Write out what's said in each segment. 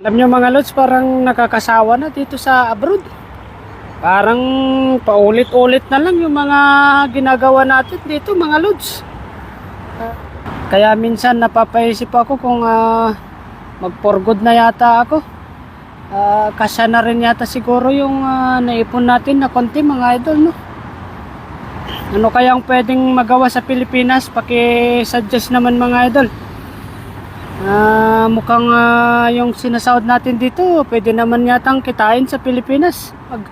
Alam nyo mga lods, parang nakakasawa na dito sa abroad. Parang paulit-ulit na lang yung mga ginagawa natin dito mga lods. Kaya minsan napapaisip ako kung ah, mag-for good na yata ako. Ah, kasya na rin yata siguro yung ah, naipon natin na konti mga idol no. Ano kayang pwedeng magawa sa Pilipinas? Paki-suggest naman mga idol. Ah, mukhang ah, yung sinasahod natin dito, pwede naman yatang kitain sa Pilipinas. Mag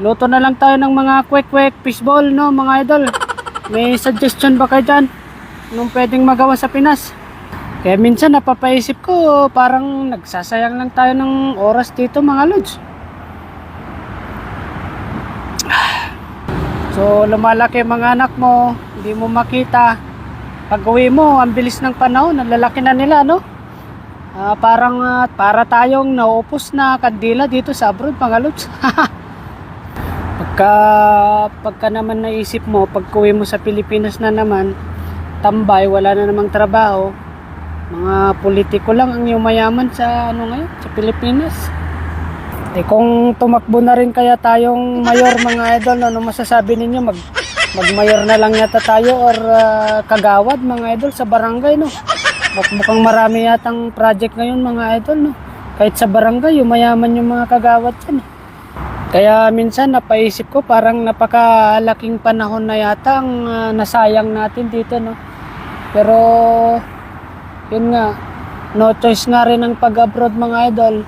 luto na lang tayo ng mga kwek-kwek fishball, no, mga idol. May suggestion ba kayo dyan? Anong pwedeng magawa sa Pinas? Kaya minsan napapaisip ko, parang nagsasayang lang tayo ng oras dito, mga lods. So, lumalaki mga anak mo, hindi mo makita. Pag uwi mo, ang bilis ng panahon, ang lalaki na nila, no? Ah, parang ah, para tayong naupos na kandila dito sa abroad, mga lods. pagka, pagka naman naisip mo, pag uwi mo sa Pilipinas na naman, tambay, wala na namang trabaho, mga politiko lang ang yumayaman sa ano ngayon, sa Pilipinas. Eh kung tumakbo na rin kaya tayong mayor mga idol, ano masasabi ninyo? Mag magmayor na lang yata tayo or ah, kagawad mga idol sa barangay no. Mukhang marami yatang project ngayon mga idol no. Kahit sa barangay, yumayaman yung mga kagawad yan. eh. Kaya minsan napaisip ko parang napakalaking panahon na yata ang ah, nasayang natin dito no. Pero yun nga, no choice nga rin ang pag-abroad mga idol.